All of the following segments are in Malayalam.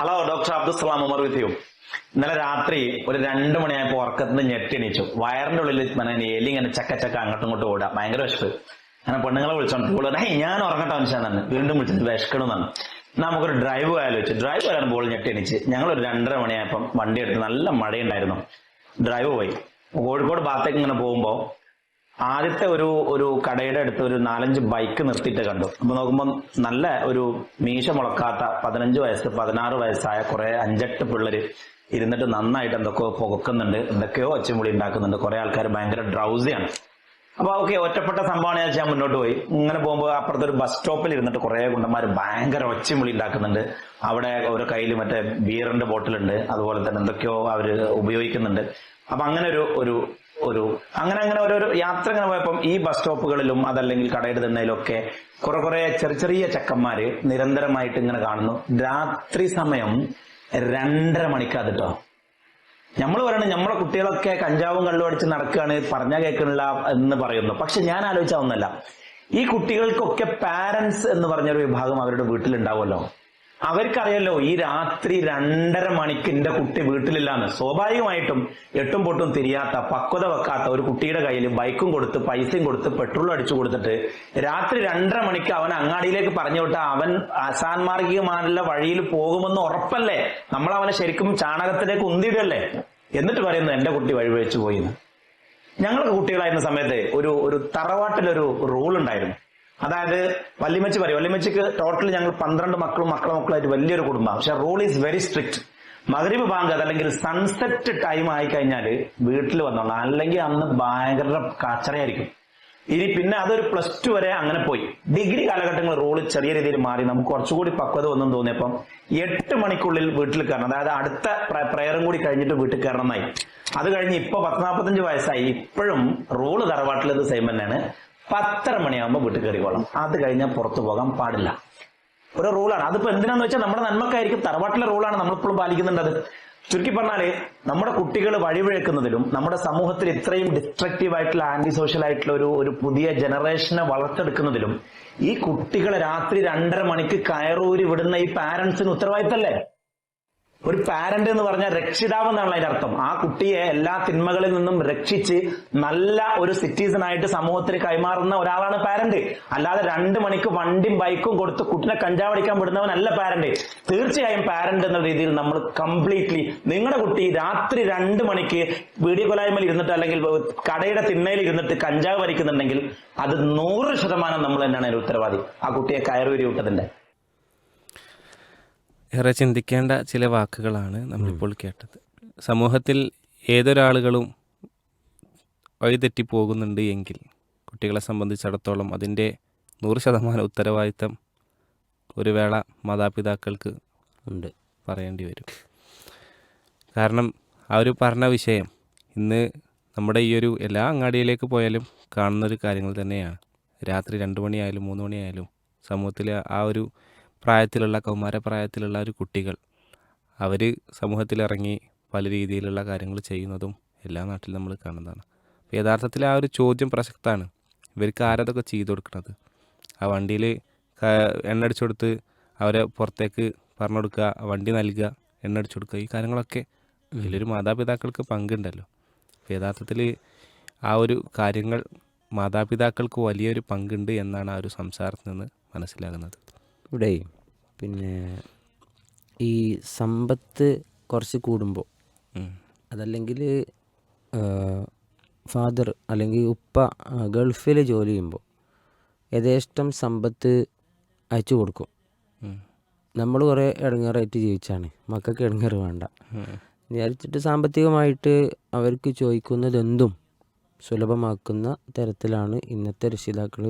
Hello doctor Abdussalam Umar with you ഇന്നലെ രാത്രി ഒരു രണ്ട് മണിയായപ്പോ ഉറക്കത്തിന് ഞെട്ടി എണീച്ചു. വയറിന്റെ ഉള്ളിൽ ഇങ്ങനെ എലി ഇങ്ങനെ ചക്ക ചക്ക അങ്ങോട്ടും ഇങ്ങോട്ടും ഓടുക. ഭയങ്കര വിശപ്പ്. അങ്ങനെ പെണ്ണുങ്ങളെ വിളിച്ചോണ്ട് കൂടുതൽ ഞാൻ ഉറങ്ങട്ടെ മനുഷ്യനാണ് വീണ്ടും വിളിച്ചിട്ട് വിശക്കണമെന്നാണ് നമുക്കൊരു ഡ്രൈവ് ആലോചിച്ചു ഡ്രൈവ് വരാൻ ഞെട്ടി ഞെട്ടിണിച്ച് ഞങ്ങൾ ഒരു രണ്ടര മണിയായപ്പം വണ്ടി എടുത്ത് നല്ല മഴയുണ്ടായിരുന്നു. ഡ്രൈവ് പോയി. കോഴിക്കോട് ഭാഗത്തേക്ക് ഇങ്ങനെ പോകുമ്പോ ആദ്യത്തെ ഒരു ഒരു കടയുടെ അടുത്ത് ഒരു നാലഞ്ച് ബൈക്ക് നിർത്തിയിട്ട് കണ്ടു. അപ്പൊ നോക്കുമ്പോൾ നല്ല ഒരു മീശ മുളക്കാത്ത പതിനഞ്ച് വയസ്സ് പതിനാറ് വയസ്സായ കുറെ അഞ്ചെട്ട് പിള്ളേര് ഇരുന്നിട്ട് നന്നായിട്ട് എന്തൊക്കെയോ പുകക്കുന്നുണ്ട്. എന്തൊക്കെയോ ഒച്ചമുളി ഉണ്ടാക്കുന്നുണ്ട്. കുറെ ആൾക്കാർ ഭയങ്കര ഡ്രൗസിയാണ് അപ്പൊ ഓക്കെ ഒറ്റപ്പെട്ട സംഭവമാണ് ഞാൻ ഞാൻ മുന്നോട്ട് പോയി. ഇങ്ങനെ പോകുമ്പോൾ അപ്പുറത്തെ ഒരു ബസ് സ്റ്റോപ്പിൽ ഇരുന്നിട്ട് കുറെ കുണ്ടന്മാർ ഭയങ്കര ഒച്ചമുളി ഉണ്ടാക്കുന്നുണ്ട്. അവിടെ ഒരു കയ്യിൽ മറ്റേ ബിയറിന്റെ ബോട്ടിലുണ്ട് അതുപോലെ തന്നെ എന്തൊക്കെയോ അവർ ഉപയോഗിക്കുന്നുണ്ട്. അപ്പൊ അങ്ങനെ ഒരു ഒരു ഒരു അങ്ങനെ അങ്ങനെ ഓരോരോ യാത്ര ഇങ്ങനെ പോയപ്പം ഈ ബസ് സ്റ്റോപ്പുകളിലും അതല്ലെങ്കിൽ കടയുടെ തിണ്ണയിലും ഒക്കെ കുറെ കുറെ ചെറിയ ചെറിയ ചെക്കന്മാര് നിരന്തരമായിട്ട് ഇങ്ങനെ കാണുന്നു. രാത്രി സമയം രണ്ടര മണിക്കാതിട്ടോ നമ്മൾ പറയണത് നമ്മളെ കുട്ടികളൊക്കെ കഞ്ചാവും കള്ളും അടിച്ച് നടക്കുകയാണ് പറഞ്ഞാൽ കേൾക്കണില്ല എന്ന് പറയുന്നു. പക്ഷെ ഞാൻ ആലോചിച്ച ഒന്നല്ല ഈ കുട്ടികൾക്കൊക്കെ പാരന്റ്സ് എന്ന് പറഞ്ഞൊരു വിഭാഗം അവരുടെ വീട്ടിലുണ്ടാവുമല്ലോ. അവർക്കറിയാലോ ഈ രാത്രി രണ്ടര മണിക്ക് എന്റെ കുട്ടി വീട്ടിലില്ലാന്ന്. സ്വാഭാവികമായിട്ടും എട്ടും പൊട്ടും തിരിയാത്ത പക്വത വെക്കാത്ത ഒരു കുട്ടിയുടെ കയ്യിൽ ബൈക്കും കൊടുത്ത് പൈസയും കൊടുത്ത് പെട്രോളും അടിച്ചു കൊടുത്തിട്ട് രാത്രി രണ്ടര മണിക്ക് അവൻ അങ്ങാടിയിലേക്ക് പറഞ്ഞു വിട്ട അവൻ അസാൻമാർഗികമായുള്ള വഴിയിൽ പോകുമെന്ന് ഉറപ്പല്ലേ? നമ്മൾ അവനെ ശരിക്കും ചാണകത്തിലേക്ക് ഉന്തിയിടല്ലേ? എന്നിട്ട് പറയുന്നു എന്റെ കുട്ടി വഴിവെച്ചു പോയിന്ന്. ഞങ്ങൾക്ക് കുട്ടികളായിരുന്ന സമയത്ത് ഒരു ഒരു തറവാട്ടിലൊരു റൂൾ ഉണ്ടായിരുന്നു അതായത് വല്ലിമച്ച് പറയും വല്യമ്മച്ചിക്ക് ടോട്ടൽ ഞങ്ങൾ പന്ത്രണ്ട് മക്കളും മക്കളെ മക്കളായിട്ട് വലിയൊരു കുടുംബം. പക്ഷെ റൂൾ ഈസ് വെരി സ്ട്രിക്റ്റ് മകരീബ് ബാങ്ക് അതല്ലെങ്കിൽ സൺസെറ്റ് ടൈം ആയി കഴിഞ്ഞാൽ വീട്ടിൽ വന്നോളാം. അല്ലെങ്കിൽ അന്ന് ഭയങ്കര കച്ചറയായിരിക്കും. ഇനി പിന്നെ അതൊരു പ്ലസ് ടു വരെ അങ്ങനെ പോയി. ഡിഗ്രി കാലഘട്ടങ്ങൾ റോൾ ചെറിയ രീതിയിൽ മാറി. നമുക്ക് കുറച്ചുകൂടി പക്വത ഒന്നും തോന്നിയപ്പം എട്ട് മണിക്കുള്ളിൽ വീട്ടിൽ കയറണം. അതായത് അടുത്ത പ്രയറും കൂടി കഴിഞ്ഞിട്ട് വീട്ടിൽ കയറണമെന്നായി അത് കഴിഞ്ഞ് ഇപ്പൊ പത്ത് നാൽപ്പത്തഞ്ച് വയസ്സായി. ഇപ്പോഴും റൂൾ തറവാട്ടിലത് സെയിം തന്നെയാണ്. പത്തര മണിയാകുമ്പോൾ വീട്ടിൽ കയറിക്കോളാം അത് കഴിഞ്ഞാൽ പുറത്തു പോകാൻ പാടില്ല. ഒരു റൂളാണ് അതിപ്പോ എന്തിനാന്ന് വെച്ചാൽ നമ്മുടെ നന്മക്കായിരിക്കും തറവാട്ടിലെ റൂളാണ് നമ്മളിപ്പോഴും പാലിക്കുന്നുണ്ട് അത്. ചുരുക്കി പറഞ്ഞാൽ നമ്മുടെ കുട്ടികൾ വഴിവിഴക്കുന്നതിലും നമ്മുടെ സമൂഹത്തിൽ ഇത്രയും ഡിസ്ട്രക്റ്റീവ് ആയിട്ടുള്ള ആന്റി സോഷ്യൽ ആയിട്ടുള്ള ഒരു ഒരു പുതിയ ജനറേഷനെ വളർത്തെടുക്കുന്നതിലും ഈ കുട്ടികളെ രാത്രി രണ്ടര മണിക്ക് കയറൂരി വിടുന്ന ഈ പാരന്റ്സിന് ഉത്തരവാദിത്തല്ലേ? ഒരു പാരന്റ് എന്ന് പറഞ്ഞാൽ രക്ഷിതാവ് എന്നാണ് അതിന്റെ അർത്ഥം. ആ കുട്ടിയെ എല്ലാ തിന്മകളിൽ നിന്നും രക്ഷിച്ച് നല്ല ഒരു സിറ്റിസൺ ആയിട്ട് സമൂഹത്തിൽ കൈമാറുന്ന ഒരാളാണ് പാരന്റ് അല്ലാതെ രണ്ട് മണിക്ക് വണ്ടിയും ബൈക്കും കൊടുത്ത് കുട്ടിനെ കഞ്ചാവടിക്കാൻ വിടുന്നവനല്ല പാരന്റ് തീർച്ചയായും പാരന്റ് എന്ന രീതിയിൽ നമ്മൾ കംപ്ലീറ്റ്ലി നിങ്ങളുടെ കുട്ടി രാത്രി രണ്ട് മണിക്ക് വീഡിയോ കൊലായ്മയിൽ ഇരുന്നിട്ട് അല്ലെങ്കിൽ കടയുടെ തിന്മയിൽ ഇരുന്നിട്ട് കഞ്ചാവ് വലിക്കുന്നുണ്ടെങ്കിൽ അത് നൂറ് ശതമാനം നമ്മൾ തന്നെയാണ് ഉത്തരവാദി. ആ കുട്ടിയെ കയറൂരി വിട്ടതിന്റെ. ഏറെ ചിന്തിക്കേണ്ട ചില വാക്കുകളാണ് നമ്മളിപ്പോൾ കേട്ടത്. സമൂഹത്തിൽ ഏതൊരാളുകളും വഴിതെറ്റി പോകുന്നുണ്ട് എങ്കിൽ കുട്ടികളെ സംബന്ധിച്ചിടത്തോളം അതിന്റെ നൂറ് ശതമാനം ഉത്തരവാദിത്തം ഒരു വേള മാതാപിതാക്കൾക്ക് ഉണ്ട്. പറയേണ്ടി വരും. കാരണം ആ ഒരു പറഞ്ഞ വിഷയം ഇന്ന് നമ്മുടെ ഈ ഒരു എല്ലാ അങ്ങാടിയിലേക്ക് പോയാലും കാണുന്നൊരു കാര്യങ്ങൾ തന്നെയാണ്. രാത്രി രണ്ട് മണിയായാലും മൂന്ന് മണിയായാലും സമൂഹത്തിലെ ആ ഒരു പ്രായത്തിലുള്ള കൗമാര പ്രായത്തിലുള്ള ഒരു കുട്ടികൾ. അവർ സമൂഹത്തിലിറങ്ങി പല രീതിയിലുള്ള കാര്യങ്ങൾ ചെയ്യുന്നതും എല്ലാ നാട്ടിലും നമ്മൾ കാണുന്നതാണ്. അപ്പോൾ യഥാർത്ഥത്തിൽ ആ ഒരു ചോദ്യം പ്രസക്തമാണ് ഇവർക്ക് ആരതൊക്കെ ചെയ്തു കൊടുക്കുന്നത് ആ വണ്ടിയിൽ എണ്ണ അടിച്ചു കൊടുത്ത് അവരെ പുറത്തേക്ക് പറഞ്ഞു കൊടുക്കുക വണ്ടി നൽകുക എണ്ണ അടിച്ചു കൊടുക്കുക ഈ കാര്യങ്ങളൊക്കെ വലിയൊരു മാതാപിതാക്കൾക്ക് പങ്കുണ്ടല്ലോ. അപ്പോൾ യഥാർത്ഥത്തിൽ ആ ഒരു കാര്യങ്ങൾ മാതാപിതാക്കൾക്ക് വലിയൊരു പങ്കുണ്ട് എന്നാണ് ആ ഒരു സംസാരത്തിൽ നിന്ന് മനസ്സിലാകുന്നത്. ഇവിടെ പിന്നെ ഈ സമ്പത്ത് കുറച്ച് കൂടുമ്പോൾ അതല്ലെങ്കിൽ ഫാദർ അല്ലെങ്കിൽ ഉപ്പ ഗൾഫിൽ ജോലി ചെയ്യുമ്പോൾ യഥേഷ്ടം സമ്പത്ത് അയച്ചു കൊടുക്കും. നമ്മൾ കുറേ ഇടങ്ങേറായിട്ട് ജീവിച്ചാണ്. മക്കൾക്ക് ഇടങ്ങേറ് വേണ്ട. വിചാരിച്ചിട്ട് സാമ്പത്തികമായിട്ട് അവർക്ക് ചോദിക്കുന്നതെന്തും സുലഭമാക്കുന്ന തരത്തിലാണ് ഇന്നത്തെ രക്ഷിതാക്കൾ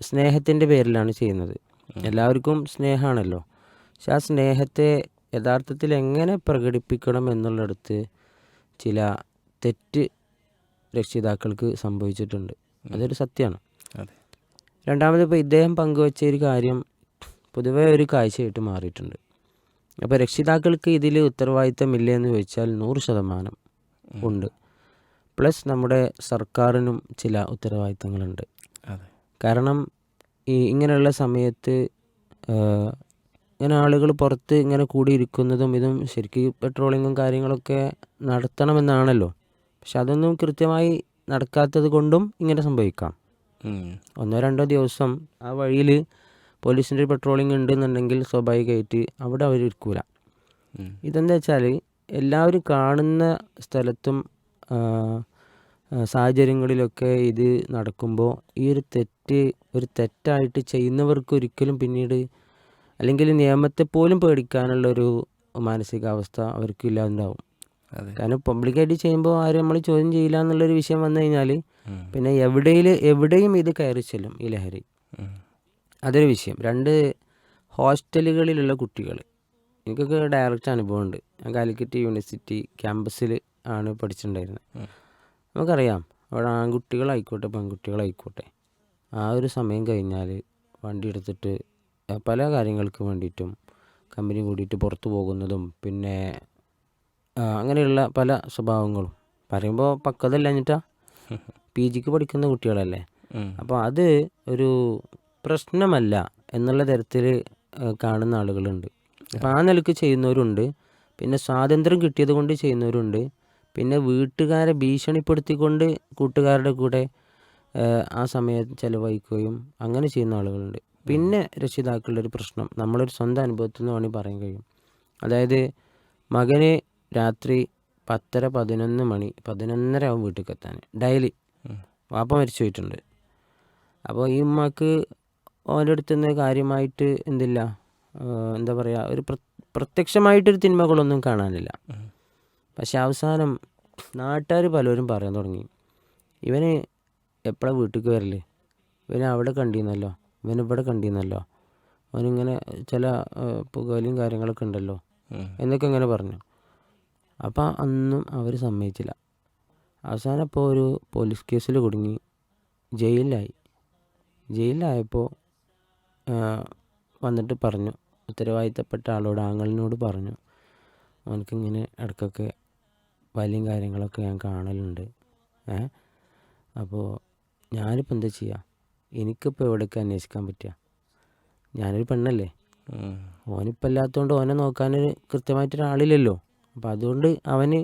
സ്നേഹത്തിന്റെ പേരിലാണ് ചെയ്യുന്നത്. എല്ലാവർക്കും സ്നേഹമാണല്ലോ. പക്ഷെ ആ സ്നേഹത്തെ യഥാർത്ഥത്തിൽ എങ്ങനെ പ്രകടിപ്പിക്കണം എന്നുള്ളിടത്ത് ചില തെറ്റ് രക്ഷിതാക്കൾക്ക് സംഭവിച്ചിട്ടുണ്ട്. അതൊരു സത്യമാണ്. രണ്ടാമത് ഇപ്പോൾ ഇദ്ദേഹം പങ്കുവച്ച ഒരു കാര്യം പൊതുവേ ഒരു കാഴ്ചയായിട്ട് മാറിയിട്ടുണ്ട്. അപ്പോൾ രക്ഷിതാക്കൾക്ക് ഇതിൽ ഉത്തരവാദിത്തമില്ല എന്ന് ചോദിച്ചാൽ നൂറ് ശതമാനം ഉണ്ട്. പ്ലസ് നമ്മുടെ സർക്കാരിനും ചില ഉത്തരവാദിത്തങ്ങളുണ്ട്. കാരണം ഈ ഇങ്ങനെയുള്ള സമയത്ത് ഇങ്ങനെ ആളുകൾ പുറത്ത് ഇങ്ങനെ കൂടിയിരിക്കുന്നതും ഇതും ശരിക്കും പെട്രോളിങ്ങും കാര്യങ്ങളൊക്കെ നടത്തണമെന്നാണല്ലോ. പക്ഷെ അതൊന്നും കൃത്യമായി നടക്കാത്തത് കൊണ്ടും ഇങ്ങനെ സംഭവിക്കാം. ഒന്നോ രണ്ടോ ദിവസം ആ വഴിയിൽ പോലീസിന്റെ പെട്രോളിംഗ് ഉണ്ടെന്നുണ്ടെങ്കിൽ സ്വാഭാവികമായിട്ട് അവിടെ അവർ ഇരിക്കൂല. ഇതെന്താ വെച്ചാൽ എല്ലാവരും കാണുന്ന സ്ഥലത്തും സാഹചര്യങ്ങളിലൊക്കെ ഇത് നടക്കുമ്പോൾ ഈ ഒരു തെറ്റ് ഒരു തെറ്റായിട്ട് ചെയ്യുന്നവർക്ക് ഒരിക്കലും പിന്നീട് അല്ലെങ്കിൽ നിയമത്തെ പോലും പേടിക്കാനുള്ളൊരു മാനസികാവസ്ഥ അവർക്ക് ഇല്ലാണ്ടാവും അതെ. കാരണം പബ്ലിക്കായിട്ട് ചെയ്യുമ്പോൾ ആരും നമ്മൾ ചോദ്യം ചെയ്യില്ല എന്നുള്ളൊരു വിഷയം വന്നു കഴിഞ്ഞാൽ. പിന്നെ എവിടെയിൽ എവിടെയും ഇത് കയറി ചെല്ലും ഈ ലഹരി. അതൊരു വിഷയം. രണ്ട് ഹോസ്റ്റലുകളിലുള്ള കുട്ടികൾ എനിക്കൊക്കെ ഡയറക്റ്റ് അനുഭവമുണ്ട് ഞാൻ കാലിക്കറ്റ് യൂണിവേഴ്സിറ്റി ക്യാമ്പസിൽ ആണ് പഠിച്ചിട്ടുണ്ടായിരുന്നത്. നമുക്കറിയാം. അവിടെ ആൺകുട്ടികളായിക്കോട്ടെ പെൺകുട്ടികളായിക്കോട്ടെ. ആ ഒരു സമയം കഴിഞ്ഞാൽ വണ്ടി എടുത്തിട്ട് പല കാര്യങ്ങൾക്ക് വേണ്ടിയിട്ടും കമ്പനി കൂടിയിട്ട് പുറത്ത് പോകുന്നതും പിന്നെ അങ്ങനെയുള്ള പല സ്വഭാവങ്ങളും. പറയുമ്പോൾ പക്കതല്ല എന്നിട്ടാ പി ജിക്ക് പഠിക്കുന്ന കുട്ടികളല്ലേ. അപ്പോൾ അത് ഒരു പ്രശ്നമല്ല എന്നുള്ള തരത്തിൽ കാണുന്ന ആളുകളുണ്ട്. അപ്പോൾ ആ നിലയ്ക്ക് ചെയ്യുന്നവരുണ്ട്. പിന്നെ സ്വാതന്ത്ര്യം കിട്ടിയത് കൊണ്ട് ചെയ്യുന്നവരുണ്ട്. പിന്നെ വീട്ടുകാരെ ഭീഷണിപ്പെടുത്തിക്കൊണ്ട് കൂട്ടുകാരുടെ കൂടെ ആ, സമയം ചിലവഴിക്കുകയും അങ്ങനെ ചെയ്യുന്ന ആളുകളുണ്ട്. പിന്നെ രക്ഷിതാക്കളുടെ ഒരു പ്രശ്നം നമ്മളൊരു സ്വന്തം അനുഭവത്തിൽ നിന്ന് വേണമെങ്കിൽ പറയാൻ കഴിയും. അതായത് മകന് രാത്രി പത്തര പതിനൊന്ന് മണി പതിനൊന്നര ആവും വീട്ടിൽ എത്താൻ ഡെയിലി വാപ്പ മരിച്ചു പോയിട്ടുണ്ട്. അപ്പോൾ ഈ ഉമ്മക്ക് ഓന്റെ അടുത്ത് നിന്ന് കാര്യമായിട്ട് എന്തില്ല? എന്താ പറയുക ഒരു പ്ര പ്രത്യക്ഷമായിട്ടൊരു തിന്മകളൊന്നും കാണാനില്ല. പക്ഷെ അവസാനം നാട്ടുകാർ പലരും പറയാൻ തുടങ്ങി. ഇവന് എപ്പോഴാണ് വീട്ടിലേക്ക് വരല്ലേ ഇവനെ അവിടെ കണ്ടിരുന്നല്ലോ ഇവൻ ഇവിടെ കണ്ടിരുന്നല്ലോ അവനിങ്ങനെ ചില പുകവലിയും കാര്യങ്ങളൊക്കെ ഉണ്ടല്ലോ. എന്നൊക്കെ ഇങ്ങനെ പറഞ്ഞു. അപ്പോൾ അന്നും അവർ സമ്മതിച്ചില്ല. അവസാനം ഇപ്പോൾ ഒരു പോലീസ് കേസിൽ കുടുങ്ങി. ജയിലിലായി. ജയിലിലായപ്പോൾ വന്നിട്ട് പറഞ്ഞു. ഉത്തരവാദിത്തപ്പെട്ട ആളോട് ആങ്ങളിനോട് പറഞ്ഞു. അവനക്കിങ്ങനെ ഇടയ്ക്കൊക്കെ വലിയും കാര്യങ്ങളൊക്കെ ഞാൻ കാണലുണ്ട്. ഏ? അപ്പോൾ ഞാനിപ്പോൾ എന്താ ചെയ്യുക എനിക്കിപ്പോൾ എവിടേക്ക് അന്വേഷിക്കാൻ പറ്റുക ഞാനൊരു പെണ്ണല്ലേ. ഓനിപ്പോൾ ഇല്ലാത്തതുകൊണ്ട് ഓനെ നോക്കാനൊരു കൃത്യമായിട്ടൊരാളില്ലല്ലോ. അപ്പോൾ അതുകൊണ്ട് അവന്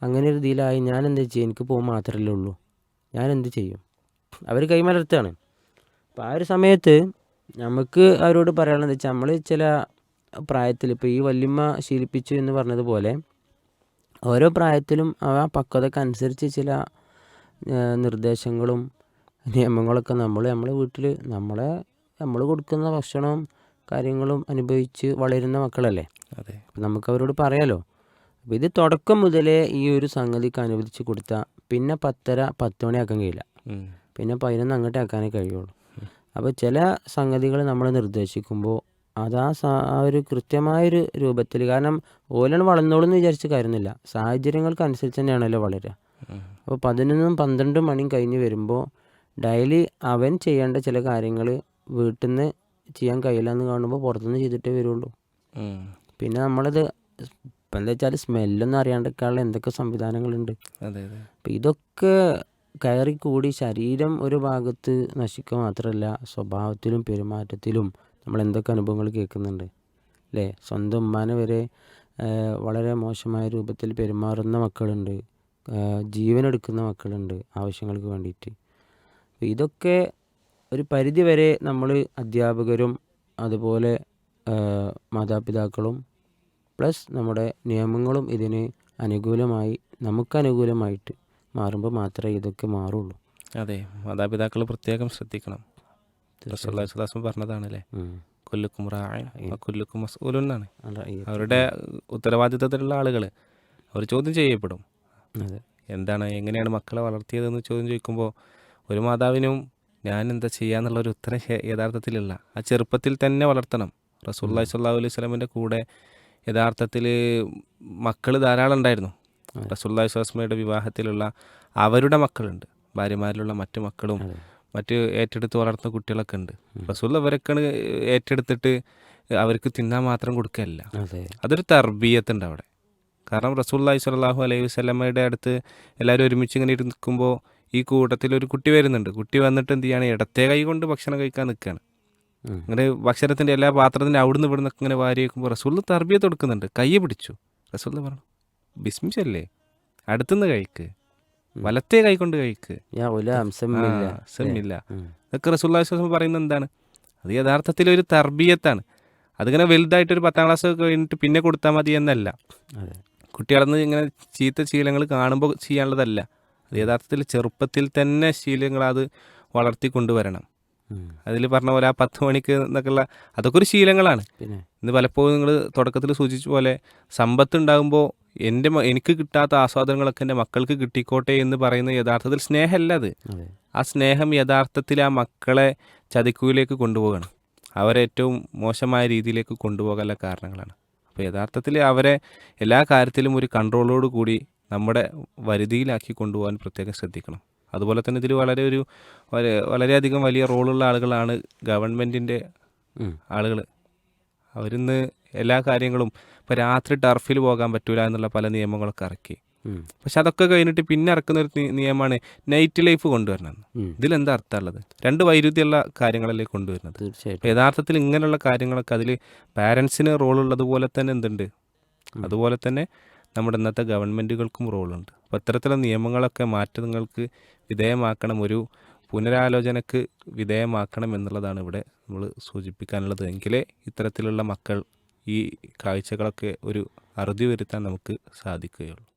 അങ്ങനെ ഒരു ഇതിലായി ഞാൻ എന്താ ചെയ്യുക എനിക്ക് പോകും മാത്രമല്ലേ ഉള്ളൂ. ഞാൻ എന്ത് ചെയ്യും അവർ കൈമലർത്താണ് അപ്പോൾ ആ ഒരു സമയത്ത് നമുക്ക് അവരോട് പറയാനുള്ളത് വെച്ചാൽ നമ്മൾ ചില പ്രായത്തിൽ ഇപ്പോൾ ഈ വല്യമ്മ ശീലിപ്പിച്ചു എന്ന് പറഞ്ഞതുപോലെ ഓരോ പ്രായത്തിലും ആ പക്വതയ്ക്ക് അനുസരിച്ച് ചില നിർദ്ദേശങ്ങളും നിയമങ്ങളൊക്കെ നമ്മൾ നമ്മളെ വീട്ടിൽ നമ്മളെ നമ്മൾ കൊടുക്കുന്ന ഭക്ഷണവും കാര്യങ്ങളും അനുഭവിച്ച് വളരുന്ന മക്കളല്ലേ? അതെ. നമുക്ക് അവരോട് പറയാലോ. അപ്പോൾ ഇത് തുടക്കം മുതലേ ഈ ഒരു സംഗതിക്ക് അനുവദിച്ച് കൊടുത്താൽ പിന്നെ പത്തര പത്ത് മണിയാക്കാൻ കഴിയില്ല. പിന്നെ പതിനൊന്ന് അങ്ങോട്ടേ ആക്കാനേ കഴിയുള്ളൂ. അപ്പോൾ ചില സംഗതികൾ നമ്മൾ നിർദ്ദേശിക്കുമ്പോൾ അത് ആ സാ ആ ഒരു കൃത്യമായൊരു രൂപത്തിൽ കാരണം ഓലാണ് വളർന്നോളും എന്ന് വിചാരിച്ച് കാര്യമൊന്നുമില്ല സാഹചര്യങ്ങൾക്ക് അനുസരിച്ച് തന്നെയാണല്ലോ വളരുക അപ്പോൾ പതിനൊന്നും പന്ത്രണ്ടും മണിയും കഴിഞ്ഞ് വരുമ്പോൾ ഡെയിലി അവൻ ചെയ്യേണ്ട ചില കാര്യങ്ങൾ വീട്ടിൽ നിന്ന് ചെയ്യാൻ കഴിയില്ല എന്ന് കാണുമ്പോൾ പുറത്തുനിന്ന് ചെയ്തിട്ടേ വരുള്ളൂ. പിന്നെ നമ്മളത് ഇപ്പം എന്താ വെച്ചാൽ സ്മെല്ലൊന്നും അറിയാണ്ടൊക്കെയുള്ള എന്തൊക്കെ സംവിധാനങ്ങളുണ്ട്. അപ്പം ഇതൊക്കെ കയറി കൂടി ശരീരം ഒരു ഭാഗത്ത് നശിക്കുക മാത്രമല്ല സ്വഭാവത്തിലും പെരുമാറ്റത്തിലും നമ്മൾ എന്തൊക്കെ അനുഭവങ്ങൾ കേൾക്കുന്നുണ്ട് അല്ലേ സ്വന്തം ഉമ്മാനെ വരെ വളരെ മോശമായ രൂപത്തിൽ പെരുമാറുന്ന മക്കളുണ്ട് ജീവനെടുക്കുന്ന മക്കളുണ്ട് ആവശ്യങ്ങൾക്ക് വേണ്ടിയിട്ട്. ഇതൊക്കെ ഒരു പരിധി വരെ നമ്മൾ അധ്യാപകരും അതുപോലെ മാതാപിതാക്കളും പ്ലസ് നമ്മുടെ നിയമങ്ങളും ഇതിന് അനുകൂലമായി നമുക്ക് അനുകൂലമായിട്ട് മാറുമ്പോൾ മാത്രമേ ഇതൊക്കെ മാറുള്ളൂ. അതെ മാതാപിതാക്കൾ പ്രത്യേകം ശ്രദ്ധിക്കണം. വസല്ലം പറഞ്ഞതാണല്ലേ. കൊല്ലുക്കും റായൻ കൊല്ലുക്കും എന്നാണ് അവരുടെ ഉത്തരവാദിത്തത്തിലുള്ള ആളുകൾ അവർ ചോദ്യം ചെയ്യപ്പെടും. എന്താണ് എങ്ങനെയാണ് മക്കളെ വളർത്തിയതെന്ന് ചോദ്യം ചോദിക്കുമ്പോൾ ഒരു മാതാവിനും ഞാൻ എന്താ ചെയ്യാന്നുള്ള ഒരു ഉത്തരം യഥാർത്ഥത്തിലില്ല. ആ ചെറുപ്പത്തിൽ തന്നെ വളർത്തണം. റസൂല്ലായി സ്വല്ലാഹു അലൈഹി സ്വലമിന്റെ കൂടെ യഥാർത്ഥത്തിൽ മക്കൾ ധാരാളം ഉണ്ടായിരുന്നു. റസൂല്ലായി സ്വലമയുടെ വിവാഹത്തിലുള്ള അവരുടെ മക്കളുണ്ട്. ഭാര്യമാരിലുള്ള മറ്റു മക്കളും. മറ്റ് ഏറ്റെടുത്ത് വളർത്തുന്ന കുട്ടികളൊക്കെ ഉണ്ട്. റസൂൽ അവരൊക്കെ ഏറ്റെടുത്തിട്ട് അവർക്ക് തിന്നാൻ മാത്രം കൊടുക്കുകയല്ല അതെ. അതൊരു തർബീയത്തുണ്ട് അവിടെ. കാരണം റസൂല്ലാഹി സ്വല്ലല്ലാഹു അലൈഹി വസല്ലമയുടെ അടുത്ത് എല്ലാവരും ഒരുമിച്ച് ഇങ്ങനെ ഇരിക്കുമ്പോൾ ഈ കൂട്ടത്തിൽ ഒരു കുട്ടി വരുന്നുണ്ട്. കുട്ടി വന്നിട്ട് എന്ത് ചെയ്യാണ്? ഇടത്തെ കൈ കൊണ്ട് ഭക്ഷണം കഴിക്കാൻ നിൽക്കുകയാണ് അങ്ങനെ ഭക്ഷണത്തിന്റെ എല്ലാ പാത്രത്തിന്റെ അവിടുന്ന് ഇവിടുന്ന് ഇങ്ങനെ വാരി വയ്ക്കുമ്പോൾ റസൂൽ തർബിയത്ത് കൊടുക്കുന്നുണ്ട്. കയ്യെ പിടിച്ചു. റസൂൽ പറഞ്ഞു ബിസ്മിച്ചല്ലേ അടുത്തുനിന്ന് കഴിക്ക്. വലത്തേ കൈ കൊണ്ട് കഴിക്ക്. സമ്മില്ല ഇതൊക്കെ പറയുന്നത് എന്താണ്? അത് യഥാർത്ഥത്തിൽ ഒരു തർബീയത്താണ്. അതിങ്ങനെ വലുതായിട്ട് ഒരു പത്താം ക്ലാസ് കഴിഞ്ഞിട്ട് പിന്നെ കൊടുത്താൽ മതി എന്നല്ല. കുട്ടികളെന്ന് ഇങ്ങനെ ചീത്ത ശീലങ്ങൾ കാണുമ്പോൾ ചെയ്യാനുള്ളതല്ല. അത് യഥാർത്ഥത്തിൽ ചെറുപ്പത്തിൽ തന്നെ ശീലങ്ങൾ അത് വളർത്തി കൊണ്ടുവരണം. അതിൽ പറഞ്ഞ പോലെ ആ പത്ത് മണിക്ക് എന്നൊക്കെയുള്ള അതൊക്കെ ഒരു ശീലങ്ങളാണ് ഇന്ന് പലപ്പോഴും നിങ്ങൾ തുടക്കത്തിൽ സൂചിച്ച പോലെ സമ്പത്ത് ഉണ്ടാകുമ്പോൾ എന്റെ എനിക്ക് കിട്ടാത്ത ആസ്വാദനങ്ങളൊക്കെ എന്റെ മക്കൾക്ക് കിട്ടിക്കോട്ടെ എന്ന് പറയുന്ന യഥാർത്ഥത്തിൽ സ്നേഹമല്ല അത്. ആ സ്നേഹം യഥാർത്ഥത്തിൽ ആ മക്കളെ ചതിക്കുവിലേക്ക് കൊണ്ടുപോകണം. അവരെ ഏറ്റവും മോശമായ രീതിയിലേക്ക് കൊണ്ടുപോകാനുള്ള കാരണങ്ങളാണ്. അപ്പോൾ യഥാർത്ഥത്തിൽ അവരെ എല്ലാ കാര്യത്തിലും ഒരു കൺട്രോളോട് കൂടി നമ്മുടെ വരുതിയിലാക്കി കൊണ്ടുപോകാൻ പ്രത്യേകം ശ്രദ്ധിക്കണം. അതുപോലെ തന്നെ ഇതിൽ വളരെ ഒരു വളരെ- വളരെയധികം വലിയ റോളുള്ള ആളുകളാണ് ഗവൺമെന്റിന്റെ ആളുകൾ അവരിന്ന് എല്ലാ കാര്യങ്ങളും ഇപ്പോൾ രാത്രി ടർഫിൽ പോകാൻ പറ്റൂല എന്നുള്ള പല നിയമങ്ങളൊക്കെ ഇറക്കി. പക്ഷെ അതൊക്കെ കഴിഞ്ഞിട്ട് പിന്നെ ഇറക്കുന്ന ഒരു നിയമമാണ് നൈറ്റ് ലൈഫ് കൊണ്ടുവരണം. ഇതിൽ ഇതിലെന്താ അർത്ഥമുള്ളത് രണ്ട് വൈരുദ്ധ്യമുള്ള കാര്യങ്ങളല്ലേ കൊണ്ടുവരുന്നത്? യഥാർത്ഥത്തിൽ ഇങ്ങനെയുള്ള കാര്യങ്ങളൊക്കെ അതിൽ പാരൻസിന് റോളുള്ളതുപോലെ തന്നെ എന്തുണ്ട്? അതുപോലെ തന്നെ നമ്മുടെ ഇന്നത്തെ ഗവൺമെന്റുകൾക്കും റോളുണ്ട്. അപ്പോൾ ഇത്തരത്തിലുള്ള നിയമങ്ങളൊക്കെ മാറ്റങ്ങൾക്ക് വിധേയമാക്കണം ഒരു പുനരാലോചനക്ക് വിധേയമാക്കണം എന്നുള്ളതാണ് ഇവിടെ നമ്മൾ സൂചിപ്പിക്കാനുള്ളത്. എങ്കിലേ ഇത്തരത്തിലുള്ള മക്കൾ ഈ കാഴ്ചകളൊക്കെ ഒരു അറുതി വരുത്താൻ നമുക്ക് സാധിക്കുകയുള്ളൂ.